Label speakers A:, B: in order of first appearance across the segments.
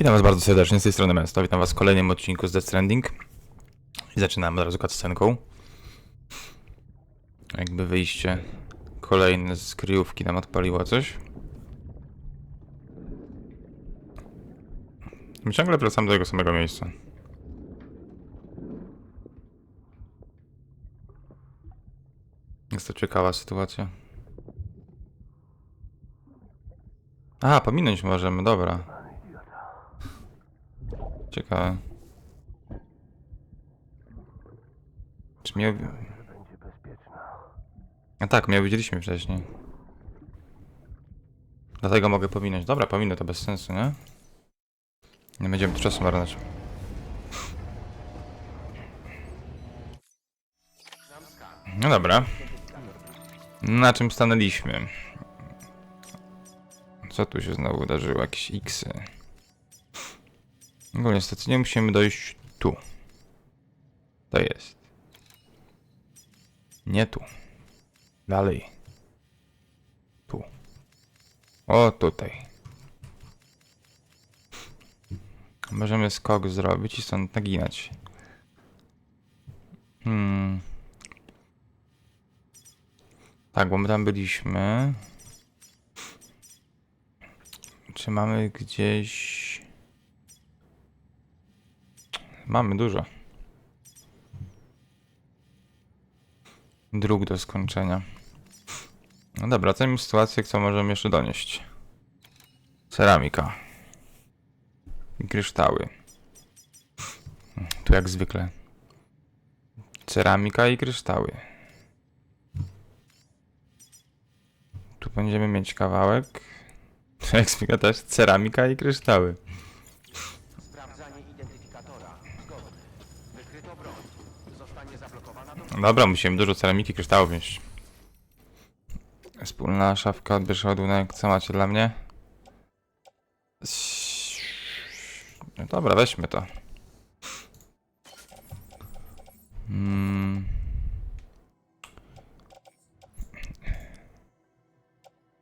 A: Witam was bardzo serdecznie, z tej strony Mesto. Witam was w kolejnym odcinku z Death Stranding. I zaczynamy od razu cutscenką. Jakby wyjście kolejne z kryjówki nam odpaliło coś. My ciągle wracamy do tego samego miejsca. Jest to ciekawa sytuacja. A, pominąć możemy, dobra. Ciekawe. Czy mnie... A tak, mnie widzieliśmy wcześniej. Dlatego mogę pominąć. Dobra, pominę to bez sensu, nie? Nie będziemy czasu marnować. No dobra. Na czym stanęliśmy? Co tu się znowu wydarzyło? Jakieś xy. No niestety nie musimy dojść tu. To jest. Nie tu. Dalej. Tu. O, tutaj. Możemy skok zrobić i stąd naginać. Hmm. Tak, bo my tam byliśmy. Czy mamy gdzieś... Mamy dużo. Dróg do skończenia. No dobra, jest sytuację, co możemy jeszcze donieść. Ceramika. I kryształy. Tu jak zwykle. Ceramika i kryształy. Tu będziemy mieć kawałek. Jak zwykle też ceramika i kryształy. Dobra, musimy dużo ceramiki, kryształów mieć. Wspólna szafka, odbierz ładunek. Co macie dla mnie? No dobra, weźmy to. Mm.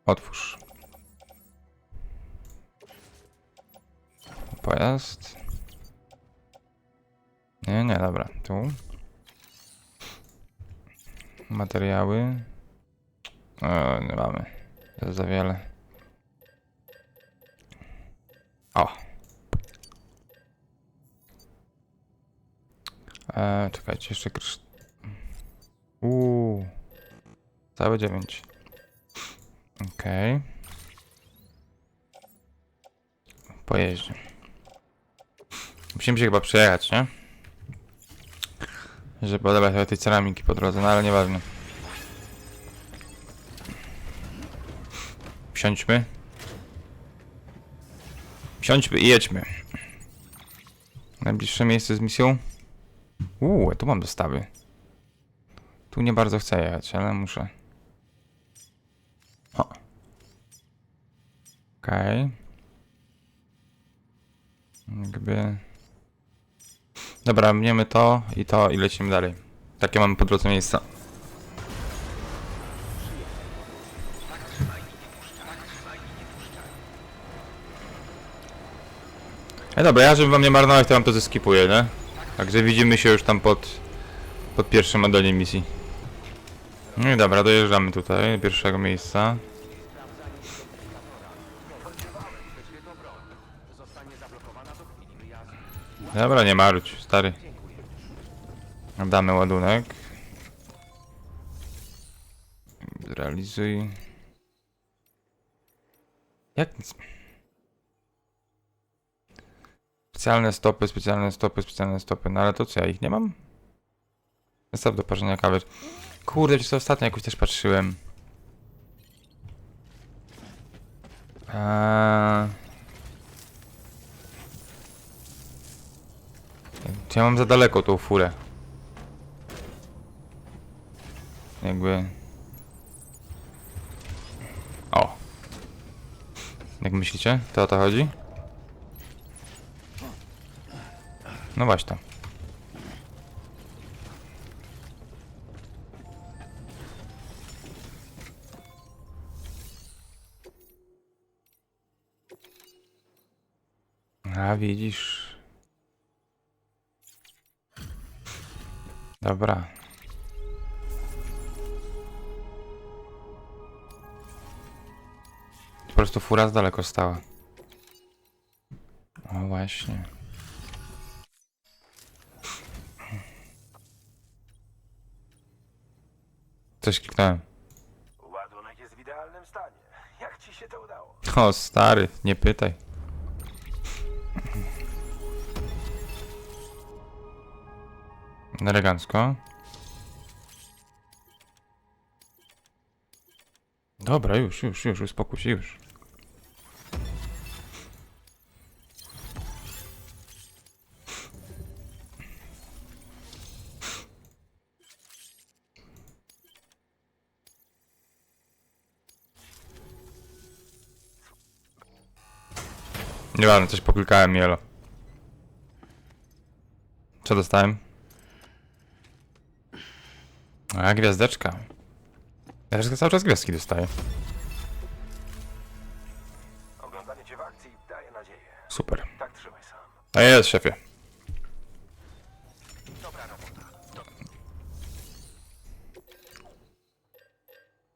A: Otwórz. Pojazd. Nie, nie, dobra. Tu. Materiały. O, nie mamy. To za wiele. O. E, czekajcie, jeszcze krysz... Uuu. Całe dziewięć. Okej. Pojeździe. Musimy się chyba przejechać, nie? Żeby odebrać sobie tej ceramiki po drodze, no ale nieważne. Wsiądźmy. Wsiądźmy i jedźmy. Najbliższe miejsce z misją. Uuu, tu mam dostawy. Tu nie bardzo chcę jechać, ale muszę. O. Okej. Jakby... Dobra, mniemy to i to i lecimy dalej. Takie mamy po drodze miejsca. E dobra, ja żeby wam nie marnować, to wam to zeskipuję, nie? Także widzimy się już tam pod, pod pierwszym modelem misji. No i dobra, dojeżdżamy tutaj, do pierwszego miejsca. Dobra, nie marudź, stary. Damy ładunek. Zrealizuj. Jak nic? Specjalne stopy, specjalne stopy, specjalne stopy. No ale to co, ja ich nie mam? Zestaw do parzenia kawy. Kurde, przecież to ostatnio jakoś też patrzyłem. Eee... ja mam za daleko tą furę? Jakby... O! Jak myślicie? To o to chodzi? No właśnie. A widzisz. Dobra. Po prostu fura z daleko stała. O właśnie. Coś kliknąłem.
B: Ładunek jest w idealnym stanie. Jak ci się to udało?
A: O stary, nie pytaj. Elegancko. Dobra, już, już, już, uspokój się, już. Nieważne, coś poklikałem, mielo. Co dostałem? A, gwiazdeczka. Ja cały czas gwiazdki dostaję.
B: Oglądanie cię w akcji daje nadzieję.
A: Super.
B: Tak trzymaj sam.
A: A jest, szefie.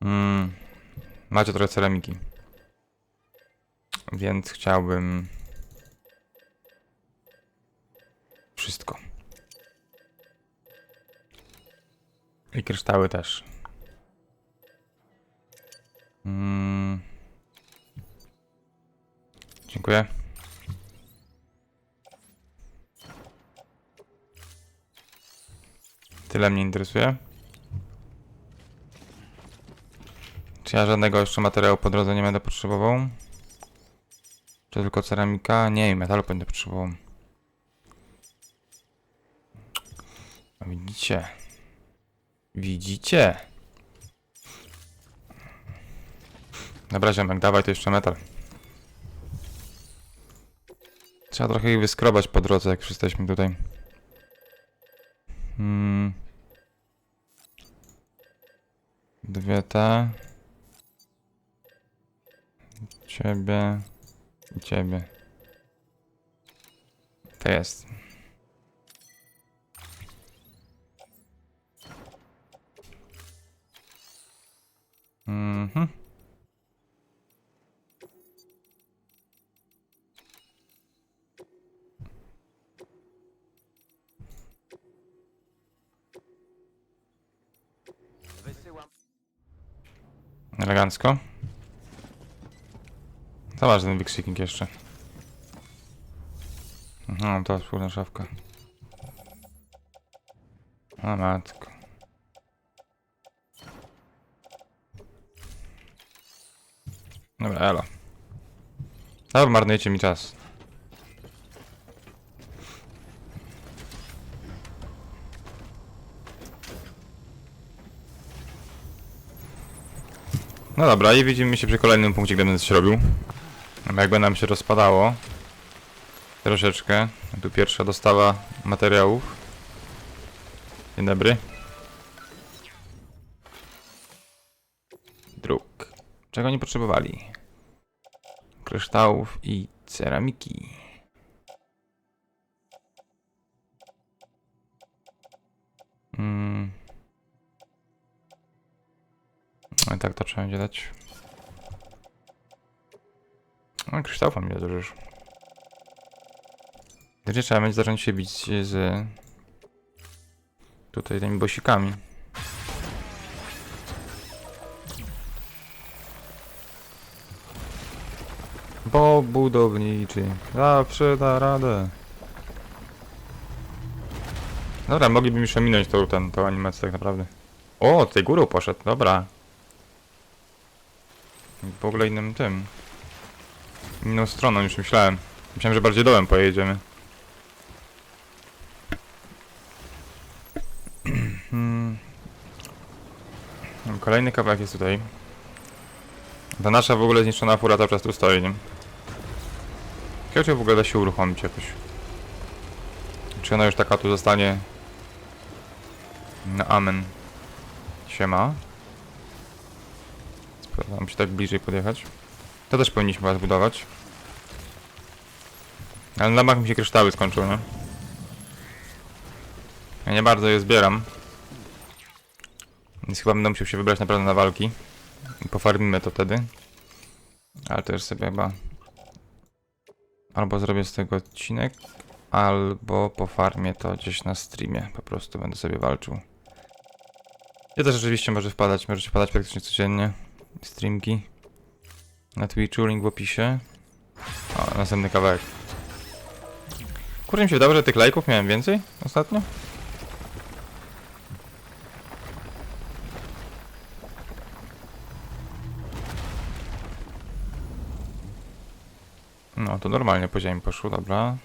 A: Mm, macie trochę ceramiki. Więc chciałbym... Wszystko. I kryształy też. Mm. Dziękuję. Tyle mnie interesuje. Czy ja żadnego jeszcze materiału po drodze nie będę potrzebował? Czy tylko ceramika? Nie, metalu będę potrzebował. No widzicie? Widzicie? Dobra, ziomek, dawaj to jeszcze metal. Trzeba trochę ich wyskrobać po drodze, jak już jesteśmy tutaj. Hmm. Dwie te. Ciebie. I ciebie. To jest. Mhm. Elegancko. Zobacz ten wykrzyknik jeszcze. Aha, to wspólna szafka. O matko. Dobra, elo. Dobra, marnujecie mi czas. No dobra, i widzimy się przy kolejnym punkcie, gdy będę coś robił. Jakby nam się rozpadało. Troszeczkę. Tu pierwsza dostawa materiałów. Dzień dobry. Czego nie potrzebowali? Kryształów i ceramiki. Mm. No i tak to trzeba będzie dać. No, kryształów mam ile dużo. Gdzie trzeba będzie zacząć się bić z... Tutaj tymi bosikami. Budowniczy zawsze da radę. Dobra, mogliby już ominąć tą, ten, tą animację tak naprawdę. O, tej górą poszedł, dobra. W ogóle innym tym. Inną stroną już myślałem. Myślałem, że bardziej dołem pojedziemy. Hmm. Kolejny kawałek jest tutaj. Ta nasza w ogóle zniszczona fura cały czas tu stoi, nie? Ciekawe, czy w ogóle da się uruchomić jakoś. Czy ona już taka tu zostanie? No amen. Siema. Sprawdzam się tak bliżej podjechać. To też powinniśmy chyba zbudować. Ale na bank mi się kryształy skończyły, no. Ja nie bardzo je zbieram. Więc chyba będę musiał się wybrać naprawdę na walki. Pofarmimy to wtedy. Ale też sobie chyba... Albo zrobię z tego odcinek, albo pofarmię to gdzieś na streamie. Po prostu będę sobie walczył. Ja też rzeczywiście może wpadać, możecie wpadać praktycznie codziennie. Streamki. Na Twitchu, link w opisie. O, następny kawałek. Kurde mi się wydało, że tych lajków miałem więcej ostatnio. No, to normalnie po ziemi poszło, dobra.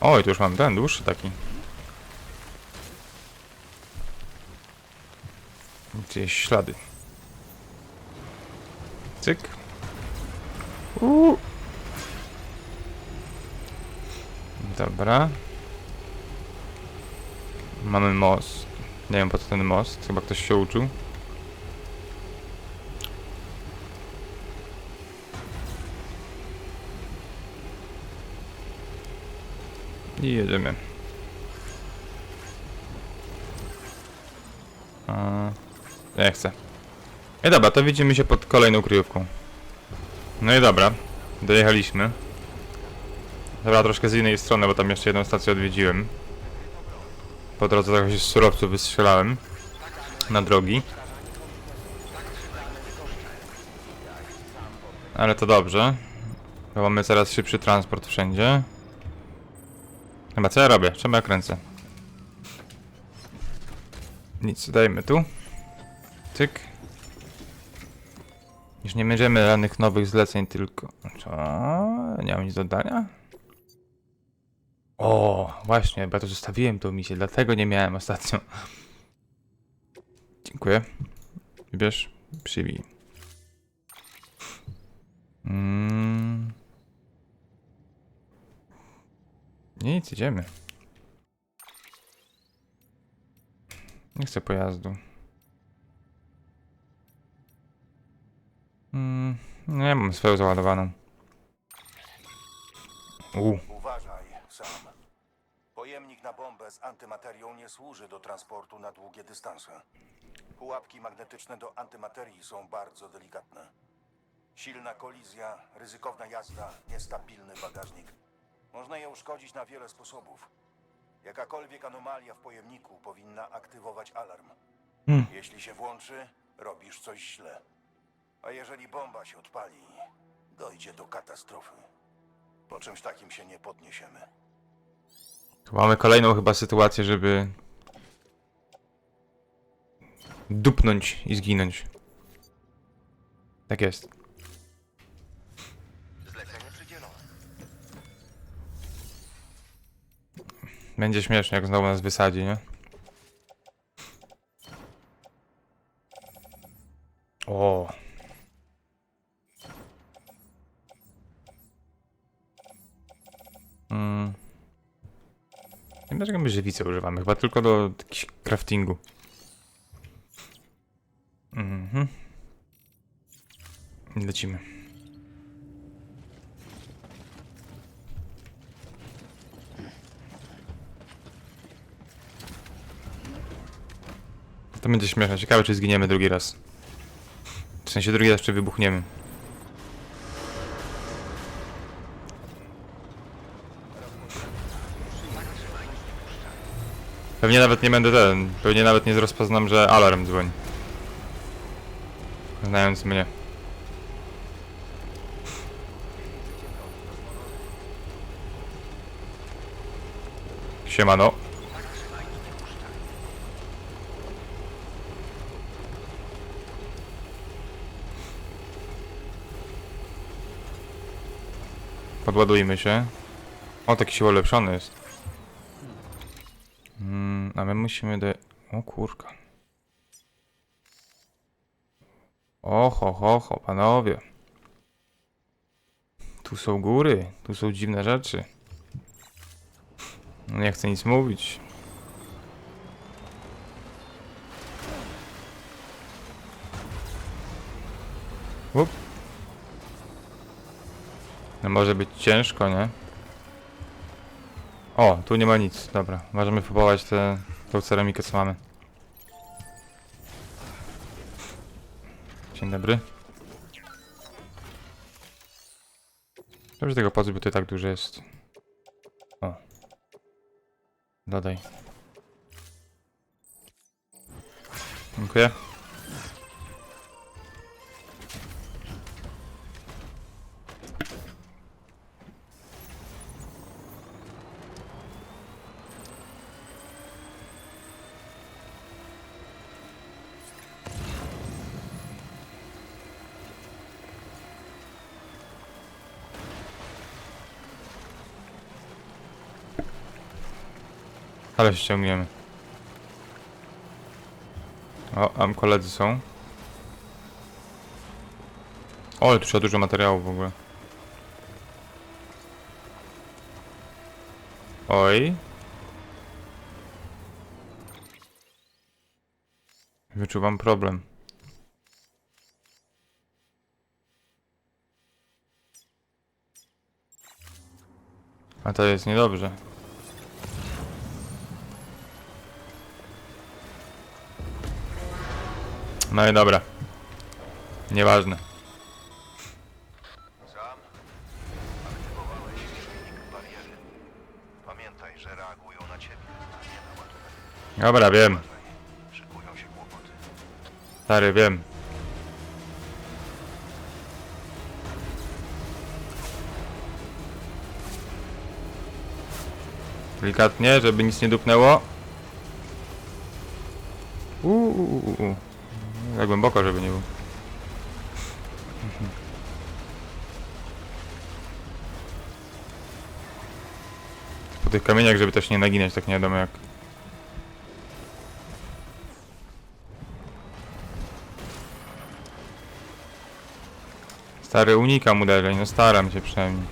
A: Oj, tu już mam ten dłuższy taki. Gdzieś ślady. Cyk. Uuu. Dobra. Mamy most. Nie wiem po co ten most, chyba ktoś się uczył. I jedziemy. A, nie chcę. I dobra, to widzimy się pod kolejną kryjówką. No i dobra, dojechaliśmy. Dobra, troszkę z innej strony, bo tam jeszcze jedną stację odwiedziłem. Po drodze trochę z surowców wystrzelałem. Na drogi. Ale to dobrze. Bo mamy coraz szybszy transport wszędzie. Chyba co ja robię? Czemu ja kręcę? Nic, dajmy tu. Tyk. Już nie będziemy żadnych nowych zleceń, tylko... Co? Nie mam nic do dodania? O, właśnie, bo ja to zostawiłem tą misję, dlatego nie miałem ostatnio. Dziękuję. Wybierz, przybij. Mm. Nic, idziemy. Nie chcę pojazdu. Mm, nie mam swoją załadowaną. U,
B: Uważaj, sam. Pojemnik na bombę z antymaterią nie służy do transportu na długie dystanse. Pułapki magnetyczne do antymaterii są bardzo delikatne. Silna kolizja, ryzykowna jazda, niestabilny bagażnik. Można je uszkodzić na wiele sposobów. Jakakolwiek anomalia w pojemniku powinna aktywować alarm.
A: Hmm.
B: Jeśli się włączy, robisz coś źle. A jeżeli bomba się odpali, dojdzie do katastrofy. Po czymś takim się nie podniesiemy.
A: tu mamy kolejną chyba sytuację, żeby dupnąć i zginąć. Tak jest. Będzie śmiesznie, jak znowu nas wysadzi, nie? O. Mm. Nie wiem, dlaczego my żywice używamy. Chyba tylko do jakichś craftingu. Mhm. Lecimy. To będzie śmieszne. Ciekawe, czy zginiemy drugi raz. W sensie drugi raz, czy wybuchniemy. Pewnie nawet nie będę ten. Pewnie nawet nie rozpoznam, że alarm dzwoni. Znając mnie. Siemano. Podładujmy się. O, taki się ulepszony jest. Mm, a my musimy do... O kurka. O, ho, ho, panowie. Tu są góry, tu są dziwne rzeczy. Nie chcę nic mówić. No może być ciężko, nie? O, tu nie ma nic. Dobra, możemy próbować tę tą ceramikę, co mamy. Dzień dobry. Dobrze tego pozbyć, bo i tak duże jest. O. Dodaj. Dziękuję. Ale ściągniemy. O, tam koledzy są. O, tu trzeba dużo materiału w ogóle. Oj. Wyczuwam problem. A to jest niedobrze. No i dobra. Nieważne.
B: Sam? Aktywowałeś silnik bariery. Pamiętaj, że reagują na ciebie, a nie na ładunek.
A: Dobra, wiem.
B: Szykują się kłopoty.
A: Stary, wiem. Delikatnie, żeby nic nie dupnęło. Uuu, uu. Tak głęboko, żeby nie było. Po tych kamieniach, żeby też nie naginać, tak nie wiadomo jak. Stary, unikam uderzeń, no staram się przynajmniej.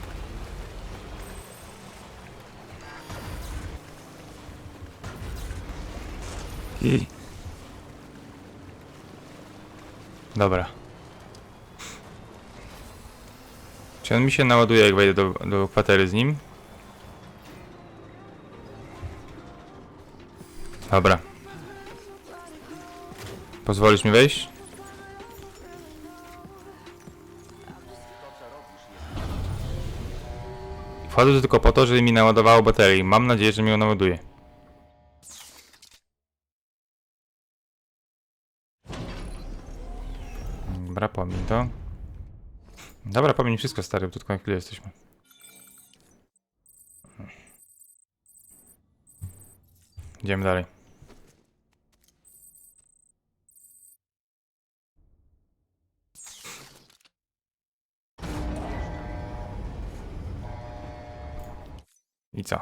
A: I... Dobra. Czy on mi się naładuje, jak wejdę do, do kwatery z nim? Dobra. Pozwolisz mi wejść? Wchodzę tylko po to, żeby mi naładowało baterii. Mam nadzieję, że mi ją naładuje. Dobra, pomiń wszystko stary, bo tylko na chwilę jesteśmy. Idziemy dalej. I co?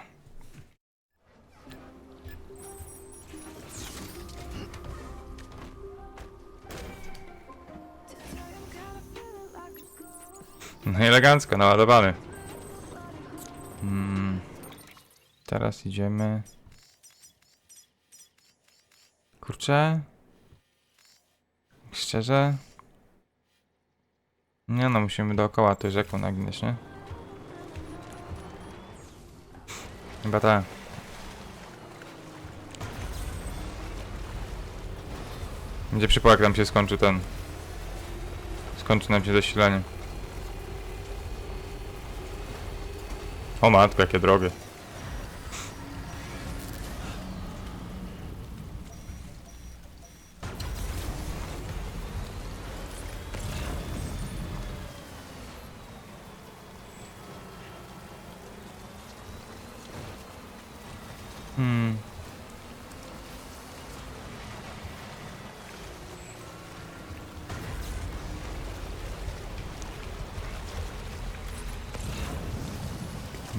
A: No elegancko, naładowany. Mm. Teraz idziemy. Kurczę. Szczerze. Nie no, musimy dookoła tej rzeką naginać, nie? Chyba tak. Będzie przypał, jak nam się skończy ten. Skończy nam się zasilanie. O matko, jakie drogie.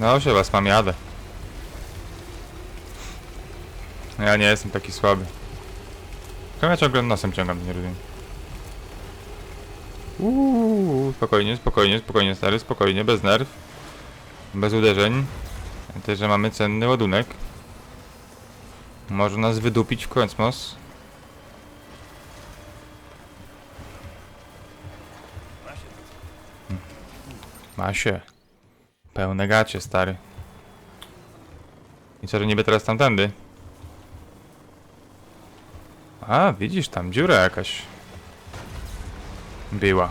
A: No się was mam jadę. Ja nie jestem taki słaby. Czemu ja ciągle nosem ciągam, nie rozumiem. Uuu, spokojnie, spokojnie, spokojnie stary, spokojnie, bez nerw. Bez uderzeń. Też, że mamy cenny ładunek. Może nas wydupić w kosmos. Ma się. Pełne gacie, stary. I co, że niby teraz tamtędy? A, widzisz, tam dziura jakaś. Była.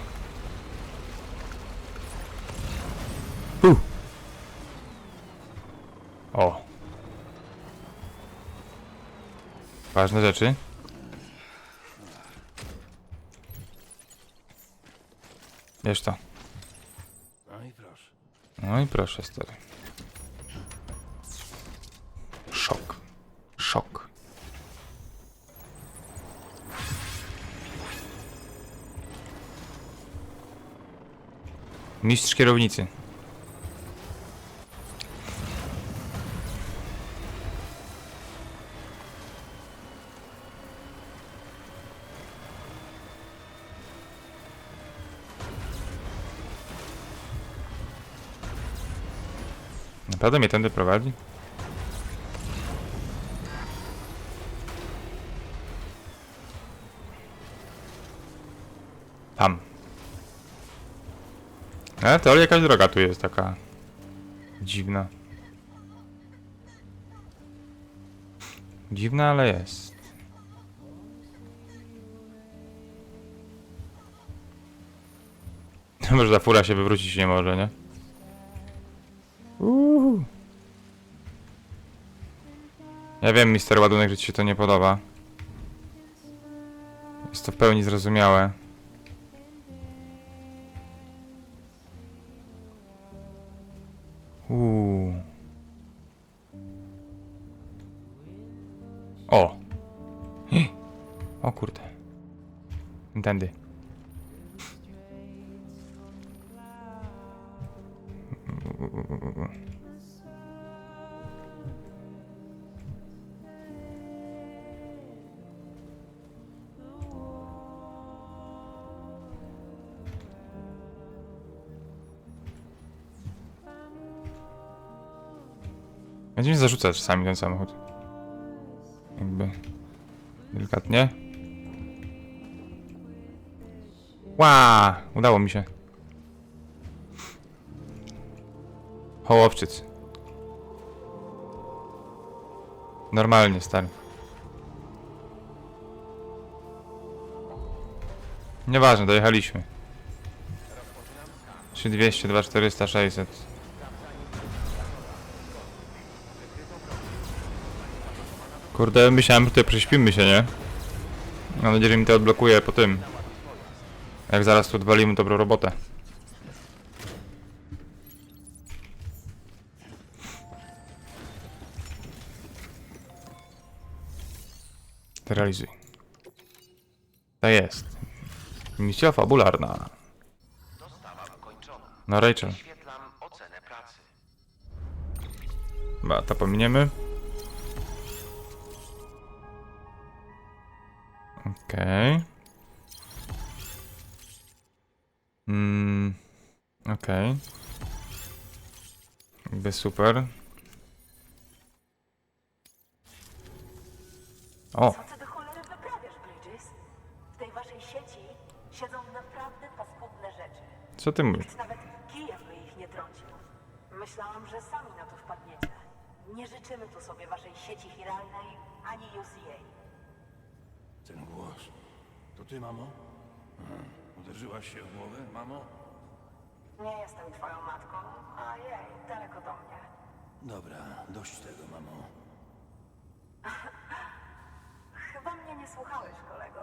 A: Hu. O. Ważne rzeczy. Wiesz to.
B: No i proszę.
A: Stary. Szok. Szok. Mistrz kierownicy. Naprawdę mnie tędy prowadzi? Tam. Ale to jakaś droga tu jest taka dziwna. Dziwna, ale jest. Może ta fura się wywrócić nie może, nie? Ja wiem, Mister Ładunek, że ci się to nie podoba. Jest to w pełni zrozumiałe. Będzie mi zarzucać czasami ten samochód. Jakby. Delikatnie. Ła! Udało mi się. Hołowczyc. Normalnie, stary. Nieważne, dojechaliśmy. 3200, 2400, 600. Kurde, myślałem, że tutaj prześpimy się, nie? Mam nadzieję, że mi to odblokuje po tym. Jak zaraz tu odwalimy dobrą robotę. Realizuj. To jest. Misja fabularna. No Rachel. Chyba to pominiemy. Okej. Mm, okej. Jakby super. O,
C: Co ty do cholery wyprawiasz, Bridges? W tej waszej sieci siedzą naprawdę paskudne rzeczy.
A: co ty mówisz?
C: Nikt nawet kijem by ich nie trącił. Myślałam, że sami na to wpadniecie. Nie życzymy tu sobie waszej sieci chiralnej ani UCA.
D: Ten głos. To ty, mamo? Aha. Uderzyłaś się w głowę, mamo?
C: Nie jestem twoją matką, a jej, daleko do mnie.
D: Dobra, dość tego, mamo.
C: Chyba mnie nie słuchałeś, kolego.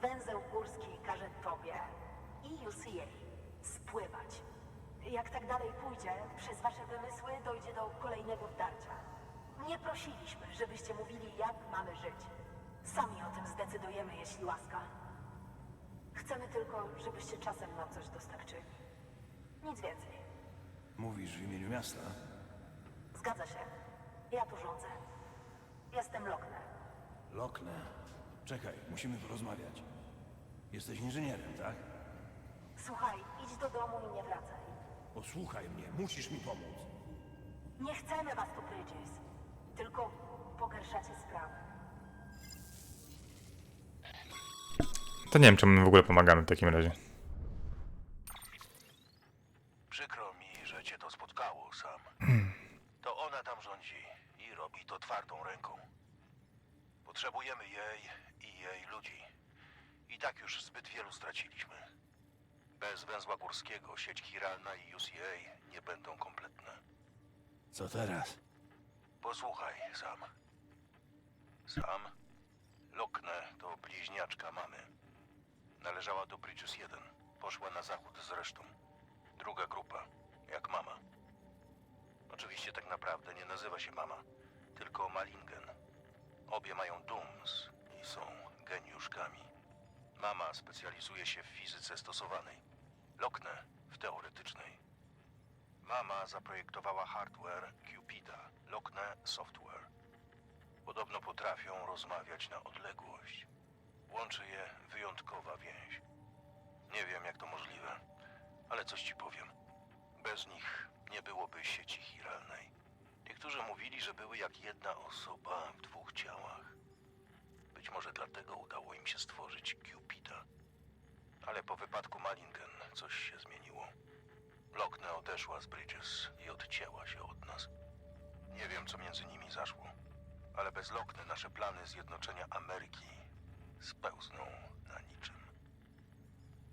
C: Węzeł górski każe tobie i UCA spływać. Jak tak dalej pójdzie, przez wasze wymysły dojdzie do kolejnego wdarcia. Nie prosiliśmy, żebyście mówili, jak mamy żyć. Sami o tym zdecydujemy, jeśli łaska. Chcemy tylko, żebyście czasem nam coś dostarczyli. Nic więcej.
D: Mówisz w imieniu miasta?
C: Zgadza się. Ja tu rządzę. Jestem Lokne.
D: Lokne. Czekaj, musimy porozmawiać. Jesteś inżynierem, tak?
C: Słuchaj, idź do domu i nie wracaj.
D: Posłuchaj mnie, musisz mi pomóc.
C: Nie chcemy was tu, Bridges. Tylko pogarszacie sprawę.
A: To nie wiem, czemu my w ogóle pomagamy w takim razie.
B: Przykro mi, że cię to spotkało, Sam. To ona tam rządzi i robi to twardą ręką. Potrzebujemy jej i jej ludzi. I tak już zbyt wielu straciliśmy. Bez węzła górskiego sieć Hiralna i UCA nie będą kompletne.
D: Co teraz?
B: Posłuchaj, Sam. Sam? Lokne to bliźniaczka mamy. Należała do Bridges 1. Poszła na zachód z resztą. Druga grupa, jak mama. Oczywiście tak naprawdę nie nazywa się mama, tylko Malingen. Obie mają Dooms i są geniuszkami. Mama specjalizuje się w fizyce stosowanej. Lokne w teoretycznej. Mama zaprojektowała hardware Cupida, Lokne software. Podobno potrafią rozmawiać na odległość. Łączy je wyjątkowa więź. Nie wiem, jak to możliwe, ale coś ci powiem. Bez nich nie byłoby sieci chiralnej. Niektórzy mówili, że były jak jedna osoba w dwóch ciałach. Być może dlatego udało im się stworzyć Cupida. Ale po wypadku Malingen coś się zmieniło. Lokne odeszła z Bridges i odcięła się od nas. Nie wiem, co między nimi zaszło, ale bez Lokne nasze plany zjednoczenia Ameryki spełzną na niczym.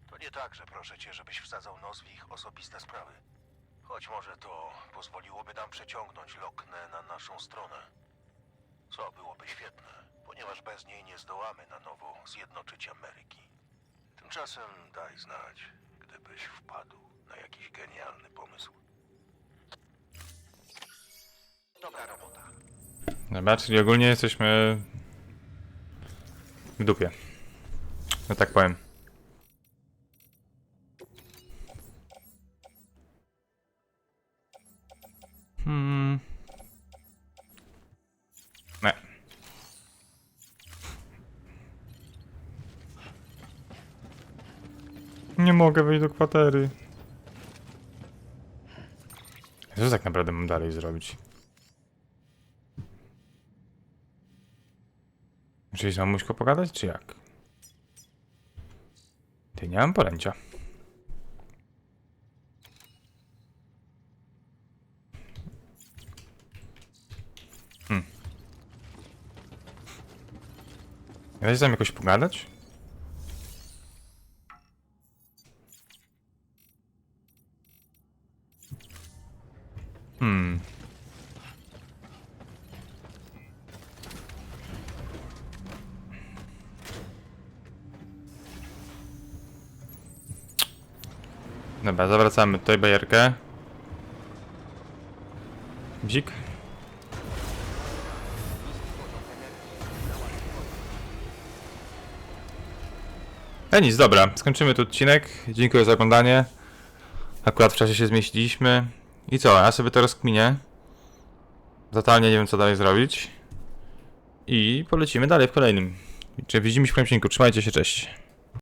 B: To nie tak, że proszę cię, żebyś wsadzał nos w ich osobiste sprawy. Choć może to pozwoliłoby nam przeciągnąć Lokne na naszą stronę. Co byłoby świetne, ponieważ bez niej nie zdołamy na nowo zjednoczyć Ameryki. Tymczasem daj znać, gdybyś wpadł na jakiś genialny pomysł.
E: Dobra robota.
A: Dobra, czyli ogólnie jesteśmy w dupie. No tak powiem. Hmm. Nie. Nie mogę wejść do kwatery. Co tak naprawdę mam dalej zrobić? Czyli z mamuśką pogadać, czy jak? Ty nie mam pojęcia. Hmm. Da się jakoś pogadać? Dobra, zawracamy tutaj bajerkę. Bzik. E nic, dobra, skończymy tu odcinek. Dziękuję za oglądanie. Akurat w czasie się zmieściliśmy. I co, ja sobie to rozkminię. Totalnie nie wiem co dalej zrobić. I polecimy dalej w kolejnym. Czy widzimy się w kolejnym odcinku. Trzymajcie się, cześć.